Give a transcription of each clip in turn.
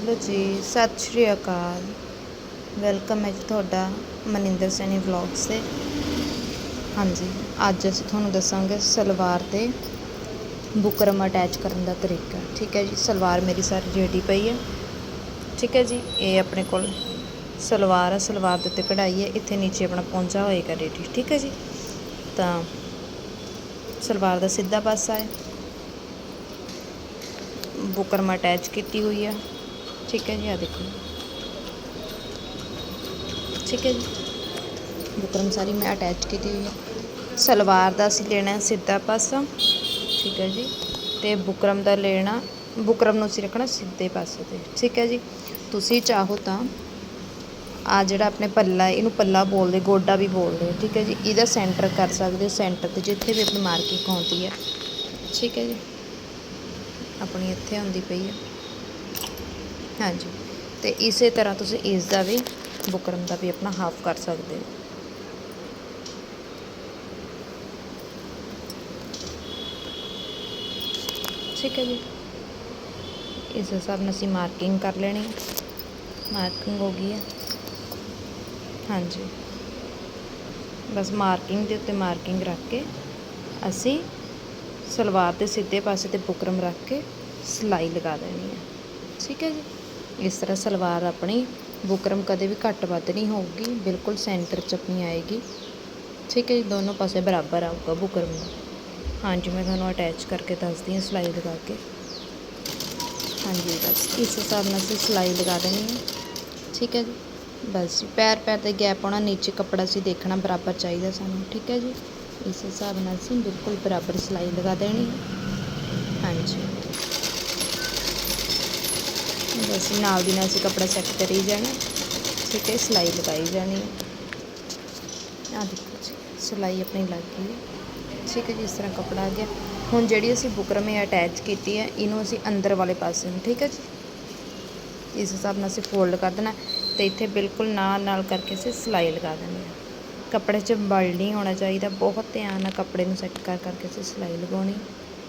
Hello ਜੀ, ਸਤਿ ਸ਼੍ਰੀ ਅਕਾਲ। Welcome ਹੈ ਜੀ ਤੁਹਾਡਾ ਮਨਿੰਦਰ ਸੈਣੀ ਵਲੌਗਸ ਤੇ। ਹਾਂਜੀ, ਅੱਜ ਅਸੀਂ ਤੁਹਾਨੂੰ ਦੱਸਾਂਗੇ ਸਲਵਾਰ ਤੇ ਬੁਕਰਮ ਅਟੈਚ ਕਰਨ ਦਾ ਤਰੀਕਾ। ਠੀਕ ਹੈ ਜੀ, ਸਲਵਾਰ ਮੇਰੀ ਸਾਰੀ ਰੈਡੀ ਪਈ ਹੈ। ਠੀਕ ਹੈ ਜੀ, ਇਹ ਆਪਣੇ ਕੋਲ ਸਲਵਾਰ ਹੈ ਸਲਵਾਰ ਦੇ ਉੱਤੇ ਕਢਾਈ ਹੈ। ਇੱਥੇ ਨੀਚੇ ਆਪਣਾ ਪੌਂਚਾ ਹੋਏਗਾ ਰੈਡੀ। ਠੀਕ ਹੈ ਜੀ, ਤਾਂ ਸਲਵਾਰ ਦਾ ਸਿੱਧਾ ਪਾਸਾ ਹੈ। ਬੁਕਰਮ ਅਟੈਚ ਕੀਤੀ ਹੋਈ ਹੈ ਠੀਕ ਹੈ ਜੀ ਆ ਦੇਖੋ ਠੀਕ ਹੈ ਜੀ ਬੁਕਰਮ ਸਾਰੀ ਮੈਂ ਅਟੈਚ ਕੀਤੀ ਹੋਈ ਆ। ਸਲਵਾਰ ਦਾ ਅਸੀਂ ਲੈਣਾ ਸਿੱਧਾ ਪਾਸਾ। ਠੀਕ ਹੈ ਜੀ। ਤੇ ਬੁਕਰਮ ਦਾ ਲੈਣਾ, ਬੁਕਰਮ ਨੂੰ ਅਸੀਂ ਰੱਖਣਾ ਸਿੱਧੇ ਪਾਸੇ ਤੇ। ਠੀਕ ਹੈ ਜੀ। ਤੁਸੀਂ ਚਾਹੋ ਤਾਂ ਆ ਜਿਹੜਾ ਆਪਣੇ ਪੱਲਾ ਇਹਨੂੰ ਪੱਲਾ ਬੋਲਦੇ, ਗੋਡਾ ਵੀ ਬੋਲਦੇ। ਠੀਕ ਹੈ ਜੀ। ਇਹਦਾ ਸੈਂਟਰ ਕਰ ਸਕਦੇ ਹੋ ਸੈਂਟਰ ਤੇ ਜਿੱਥੇ ਵੀ ਆਪਣੀ ਮਾਰਕਿੰਗ ਆਉਂਦੀ ਹੈ। ਠੀਕ ਹੈ ਜੀ। ਆਪਣੀ ਇੱਥੇ ਆਉਂਦੀ ਪਈ ਹੈ। ਹਾਂਜੀ। ਤੇ ਇਸੇ ਤਰ੍ਹਾਂ ਤੁਸੀਂ ਇਸ ਦਾ ਵੀ ਬੁਕਰਮ ਦਾ ਵੀ ਆਪਣਾ ਹਾਫ ਕਰ ਸਕਦੇ ਹੋ। ਠੀਕ ਹੈ ਜੀ। ਇਸ ਹਿਸਾਬ ਨਾਲ ਅਸੀਂ ਮਾਰਕਿੰਗ ਕਰ ਲੈਣੀ। ਮਾਰਕਿੰਗ ਹੋ ਗਈ ਹੈ। ਹਾਂਜੀ। ਬਸ ਮਾਰਕਿੰਗ ਦੇ ਉੱਤੇ ਮਾਰਕਿੰਗ ਰੱਖ ਕੇ ਅਸੀਂ ਸਲਵਾਰ ਦੇ ਸਿੱਧੇ ਪਾਸੇ ਤੇ ਬੁਕਰਮ ਰੱਖ ਕੇ ਸਿਲਾਈ ਲਗਾ ਦੇਣੀ ਹੈ। ਠੀਕ ਹੈ ਜੀ। ਇਸ ਤਰ੍ਹਾਂ ਸਲਵਾਰ ਆਪਣੀ ਬੁਕਰਮ ਕਦੇ ਵੀ ਘੱਟ ਵੱਧ ਨਹੀਂ ਹੋਊਗੀ, ਬਿਲਕੁਲ ਸੈਂਟਰ 'ਚ ਆਪਣੀ ਆਏਗੀ। ਠੀਕ ਹੈ ਜੀ, ਦੋਨੋਂ ਪਾਸੇ ਬਰਾਬਰ ਆਊਗਾ ਬੁਕਰਮ ਦਾ। ਹਾਂਜੀ, ਮੈਂ ਤੁਹਾਨੂੰ ਅਟੈਚ ਕਰਕੇ ਦੱਸਦੀ ਹਾਂ ਸਿਲਾਈ ਲਗਾ ਕੇ। ਹਾਂਜੀ, ਬਸ ਇਸ ਹਿਸਾਬ ਨਾਲ ਅਸੀਂ ਸਿਲਾਈ ਲਗਾ ਦੇਣੀ ਹੈ। ਠੀਕ ਹੈ ਜੀ, ਬਸ ਜੀ, ਪੈਰ ਪੈਰ ਤੇ ਗੈਪ ਆਉਣਾ, ਨੀਚੇ ਕੱਪੜਾ ਸੀ ਦੇਖਣਾ ਬਰਾਬਰ ਚਾਹੀਦਾ ਸਾਨੂੰ। ਠੀਕ ਹੈ ਜੀ, ਇਸ ਹਿਸਾਬ ਨਾਲ ਅਸੀਂ ਬਿਲਕੁਲ ਬਰਾਬਰ ਸਿਲਾਈ ਲਗਾ ਦੇਣੀ ਹੈ। ਹਾਂਜੀ। ਬਸ ਨਾਲ ਦੀ ਨਾਲ ਅਸੀਂ ਕੱਪੜਾ ਚੈੱਕ ਕਰੀ ਜਾਣਾ। ਠੀਕ ਹੈ, ਸਿਲਾਈ ਲਗਾਈ ਜਾਣੀ ਆ ਦੇਖੋ ਜੀ, ਸਿਲਾਈ ਆਪਣੀ ਲੱਗ ਗਈ ਠੀਕ ਹੈ ਜੀ, ਇਸ ਤਰ੍ਹਾਂ ਕੱਪੜਾ ਆ ਗਿਆ। ਹੁਣ ਜਿਹੜੀ ਅਸੀਂ ਬੁਕਰਮ ਇਹ ਅਟੈਚ ਕੀਤੀ ਹੈ, ਇਹਨੂੰ ਅਸੀਂ ਅੰਦਰ ਵਾਲੇ ਪਾਸੇ ਨੂੰ, ਠੀਕ ਹੈ ਜੀ? ਇਸ ਹਿਸਾਬ ਨਾਲ ਅਸੀਂ ਫੋਲਡ ਕਰ ਦੇਣਾ। ਤੇ ਇੱਥੇ ਬਿਲਕੁਲ ਨਾਲ ਨਾਲ ਕਰਕੇ ਅਸੀਂ ਸਿਲਾਈ ਲਗਾ ਦੇਣੀ ਹੈ। ਕੱਪੜੇ 'ਚ ਬਲ ਨਹੀਂ ਹੋਣਾ ਚਾਹੀਦਾ। ਬਹੁਤ ਧਿਆਨ ਨਾਲ ਕੱਪੜੇ ਨੂੰ ਸੈੱਟ ਕਰ ਕਰਕੇ ਅਸੀਂ ਸਿਲਾਈ ਲਗਾਉਣੀ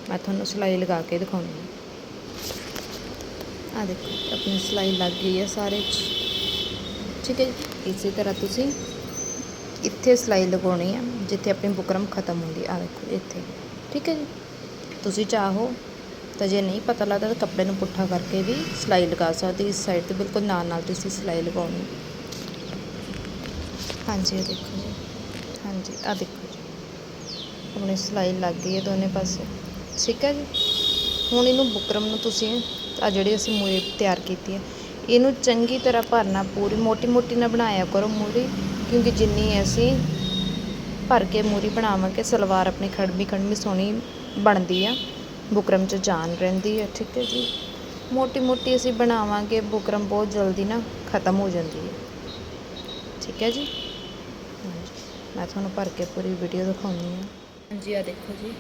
ਮੈਂ ਤੁਹਾਨੂੰ ਸਿਲਾਈ ਲਗਾ ਕੇ ਦਿਖਾਉਣੀ ਹੈ। ਆ ਦੇਖੋ, ਆਪਣੀ ਸਿਲਾਈ ਲੱਗ ਗਈ ਹੈ ਸਾਰੇ 'ਚ। ਠੀਕ ਹੈ ਜੀ। ਇਸੇ ਤਰ੍ਹਾਂ ਤੁਸੀਂ ਇੱਥੇ ਸਿਲਾਈ ਲਗਾਉਣੀ ਹੈ, ਜਿੱਥੇ ਆਪਣੀ ਬੁਕਰਮ ਖਤਮ ਹੁੰਦੀ ਆ ਦੇਖੋ, ਇੱਥੇ। ਠੀਕ ਹੈ ਜੀ। ਤੁਸੀਂ ਚਾਹੋ ਤਾਂ ਜੇ ਨਹੀਂ ਪਤਾ ਲੱਗਦਾ ਤਾਂ ਕੱਪੜੇ ਨੂੰ ਪੁੱਠਾ ਕਰਕੇ ਵੀ ਸਿਲਾਈ ਲਗਾ ਸਕਦੇ ਇਸ ਸਾਈਡ ਤੇ ਬਿਲਕੁਲ ਨਾਲ ਨਾਲ ਤੁਸੀਂ ਸਿਲਾਈ ਲਗਾਉਣੀ। ਹਾਂਜੀ ਇਹ ਦੇਖੋ ਜੀ। ਹਾਂਜੀ ਆ ਦੇਖੋ ਜੀ। ਆਪਣੀ ਸਿਲਾਈ ਲੱਗ ਗਈ ਹੈ ਦੋਨੇ ਪਾਸੇ। ਠੀਕ ਹੈ ਜੀ। ਹੁਣ ਇਹਨੂੰ ਬੁਕਰਮ ਨੂੰ ਤੁਸੀਂ ਆ ਜਿਹੜੀ ਅਸੀਂ ਮੂਰੀ ਤਿਆਰ ਕੀਤੀ ਹੈ। ਇਹਨੂੰ ਚੰਗੀ ਤਰ੍ਹਾਂ ਭਰਨਾ, ਪੂਰੀ ਮੋਟੀ ਮੋਟੀ ਨਾ ਬਣਾਇਆ ਕਰੋ ਮੂਰੀ ਕਿਉਂਕਿ ਜਿੰਨੀ ਅਸੀਂ ਭਰ ਕੇ ਮੂਰੀ ਬਣਾਵਾਂਗੇ, ਸਲਵਾਰ ਆਪਣੀ ਖੜਮੀ ਖੜਮੀ ਸੋਹਣੀ ਬਣਦੀ ਆ, ਬੁਕਰਮ 'ਚ ਜਾਨ ਰਹਿੰਦੀ ਹੈ ਠੀਕ ਹੈ ਜੀ। ਮੋਟੀ ਮੋਟੀ ਅਸੀਂ ਬਣਾਵਾਂਗੇ, ਬੁਕਰਮ ਬਹੁਤ ਜਲਦੀ ਨਾ ਖਤਮ ਹੋ ਜਾਂਦੀ ਹੈ। ਠੀਕ ਹੈ ਜੀ। ਹਾਂਜੀ, ਮੈਂ ਤੁਹਾਨੂੰ ਭਰ ਕੇ ਪੂਰੀ ਵੀਡੀਓ ਦਿਖਾਉਂਦੀ ਹਾਂ ਹਾਂਜੀ ਆ ਦੇਖੋ ਜੀ।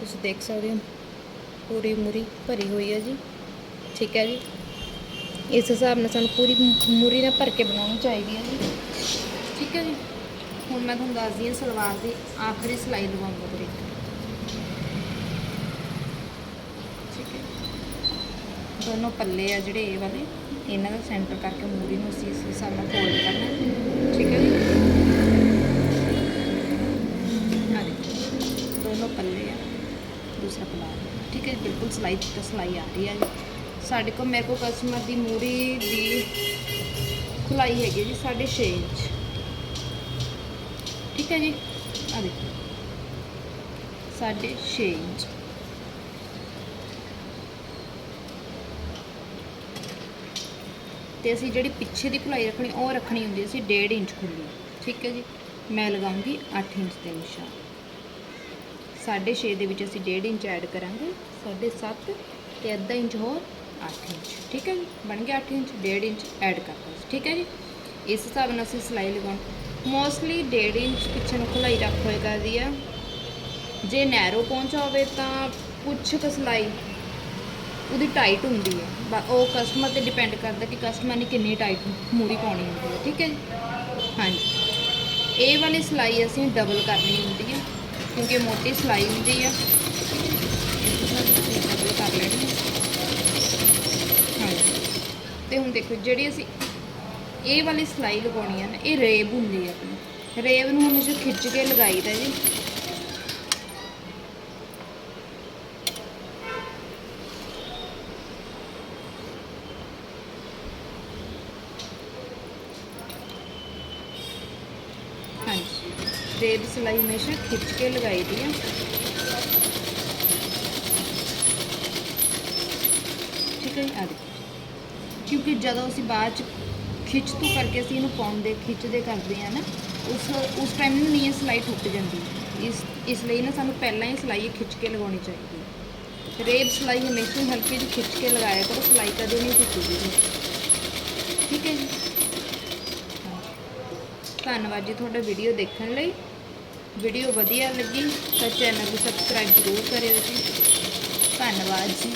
ਤੁਸੀਂ ਦੇਖ ਸਕਦੇ ਹੋ। ਪੂਰੀ ਮੂਰੀ ਭਰੀ ਹੋਈ ਹੈ ਜੀ। ਠੀਕ ਹੈ ਜੀ। ਇਸ ਹਿਸਾਬ ਨਾਲ ਸਾਨੂੰ ਪੂਰੀ ਮੂਰੀ ਨਾਲ ਭਰ ਕੇ ਬਣਾਉਣੀ ਚਾਹੀਦੀ ਹੈ ਜੀ। ਠੀਕ ਹੈ ਜੀ। ਹੁਣ ਮੈਂ ਤੁਹਾਨੂੰ ਦੱਸਦੀ ਹਾਂ ਸਲਵਾਰ ਦੀ ਆਖਰੀ ਸਿਲਾਈ ਲਗਾਉਣ ਦਾ ਠੀਕ ਹੈ। ਦੋਨੋਂ ਪੱਲੇ ਆ ਜਿਹੜੇ ਇਹ ਵਾਲੇ, ਇਹਨਾਂ ਦਾ ਸੈਂਟਰ ਕਰਕੇ ਮੂਰੀ ਨੂੰ ਅਸੀਂ ਇਸ ਹਿਸਾਬ ਨਾਲ ਫੋਲਡ ਕਰਨਾ ਠੀਕ ਹੈ ਜੀ। ਆ ਦੇਖੋ, ਦੋਨੋਂ ਪੱਲੇ ਆ, ਦੂਸਰਾ ਪੱਲਾ ਠੀਕ ਹੈ ਜੀ, ਬਿਲਕੁਲ ਸਿਲਾਈ ਤੇ ਸਿਲਾਈ ਆ ਰਹੀ ਹੈ ਜੀ। ਸਾਡੇ ਕੋਲ ਮੇਰੇ ਕੋਲ ਕਸਟਮਰ ਦੀ ਮੂਰੀ ਦੀ ਖੁਲਾਈ ਹੈਗੀ ਜੀ 6.5 ਇੰਚ। ਠੀਕ ਹੈ ਜੀ ਆ ਦੇਖੋ। 6.5 ਇੰਚ। ਤੇ ਅਸੀਂ ਜਿਹੜੀ ਪਿੱਛੇ ਦੀ ਖੁਲਾਈ ਰੱਖਣੀ ਉਹ ਰੱਖਣੀ ਹੁੰਦੀ ਸੀ 1.5 ਇੰਚ ਖੁੱਲੀ। ਠੀਕ ਹੈ ਜੀ ਮੈਂ ਲਗਾਉਂਗੀ 8 ਇੰਚ ਦੇ ਨਿਸ਼ਾਨ। 6.5 ਦੇ ਵਿੱਚ ਅਸੀਂ 1.5 ਇੰਚ ਐਡ ਕਰਾਂਗੇ 7.5 ਤੇ ਅੱਧਾ ਇੰਚ ਹੋਰ 8 ਇੰਚ। ਠੀਕ ਹੈ ਜੀ? ਬਣ ਗਿਆ 8 ਇੰਚ 1.5 ਇੰਚ ਐਡ ਕਰਤਾ ਠੀਕ ਹੈ ਜੀ? ਇਸ ਹਿਸਾਬ ਨਾਲ ਅਸੀਂ ਸਿਲਾਈ ਲਗਾਉਣ। ਮੋਸਟਲੀ 1.5 ਇੰਚ ਪਿੱਛੇ ਨੂੰ ਖੁਲਾਈ ਰੱਖ ਹੋਏ ਕਰਦੀ ਆ। ਜੇ ਨੈਰੋ ਪਹੁੰਚਾ ਹੋਵੇ ਤਾਂ ਕੁਛ ਕੁ ਸਿਲਾਈ ਉਹਦੀ ਟਾਈਟ ਹੁੰਦੀ ਹੈ। ਬਾ- ਉਹ ਕਸਟਮਰ ਤੇ ਡਿਪੈਂਡ ਕਰਦਾ ਕਿ ਕਸਟਮਰ ਨੇ ਕਿੰਨੀ ਟਾਈਟ ਮੂਰੀ ਪਾਉਣੀ ਹੁੰਦੀ ਹੈ। ਠੀਕ ਹੈ ਜੀ? ਹਾਂਜੀ। ਇਹ ਵਾਲੀ ਸਿਲਾਈ ਅਸੀਂ ਡਬਲ ਕਰਨੀ ਹੁੰਦੀ ਹੈ। ਕਿਉਂਕਿ ਮੋਟੀ ਸਿਲਾਈ ਹੁੰਦੀ ਆ। ਡਬਲ ਕਰ ਲੈਣੀ ਹਾਂਜੀ। ਤੇ ਹੁਣ ਦੇਖੋ, ਜਿਹੜੀ ਅਸੀਂ ਇਹ ਵਾਲੀ ਸਲਾਈ ਲਗਾਉਣੀ ਆ ਨਾ, ਇਹ ਰੇਬ ਹੁੰਦੀ ਹੈ ਆਪਣੀ। ਰੇਬ ਨੂੰ ਹਮੇਸ਼ਾ ਖਿੱਚ ਕੇ ਲਗਾਈਦਾ ਜੀ। ਹਾਂਜੀ ਰੇਬ ਸਲਾਈ ਹਮੇਸ਼ਾ ਖਿੱਚ ਕੇ ਲਗਾਈ ਲਗਾਈਦੀ ਹੈ ਠੀਕ ਹੈ ਜੀ, ਆ ਦੇਖੋ। ਕਿਉਂਕਿ ਜਦੋਂ ਅਸੀਂ ਬਾਅਦ ਚ ਖਿੱਚ ਤੋਂ ਕਰਕੇ ਅਸੀਂ ਇਹਨੂੰ ਪਾਉਂਦੇ, ਖਿੱਚਦੇ ਕਰਦੇ ਆ ਨਾ, ਉਸ ਉਸ ਟਾਈਮ ਨੂੰ ਨਹੀਂ ਇਹ ਸਿਲਾਈ ਟੁੱਟ ਜਾਂਦੀ। ਇਸ ਇਸ ਲਈ ਨਾ ਸਾਨੂੰ ਪਹਿਲਾਂ ਹੀ ਸਿਲਾਈ ਖਿੱਚ ਕੇ ਲਗਾਉਣੀ ਚਾਹੀਦੀ ਹੈ। ਰੇਬ ਸਿਲਾਈ ਹਮੇਸ਼ਾ ਹਲਕੀ ਜਿਹੀ ਖਿੱਚ ਕੇ ਲਗਾਇਆ ਕਰੋ, ਸਿਲਾਈ ਕਦੇ ਨਹੀਂ ਟੁੱਟੂਗੀ। ਠੀਕ ਹੈ ਜੀ। ਧੰਨਵਾਦ ਜੀ ਤੁਹਾਡਾ ਵੀਡੀਓ ਦੇਖਣ ਲਈ। ਵੀਡੀਓ ਵਧੀਆ ਲੱਗੀ ਤਾਂ ਚੈਨਲ ਨੂੰ ਸਬਸਕ੍ਰਾਈਬ ਜ਼ਰੂਰ ਕਰਿਓ ਜੀ। ਧੰਨਵਾਦ ਜੀ।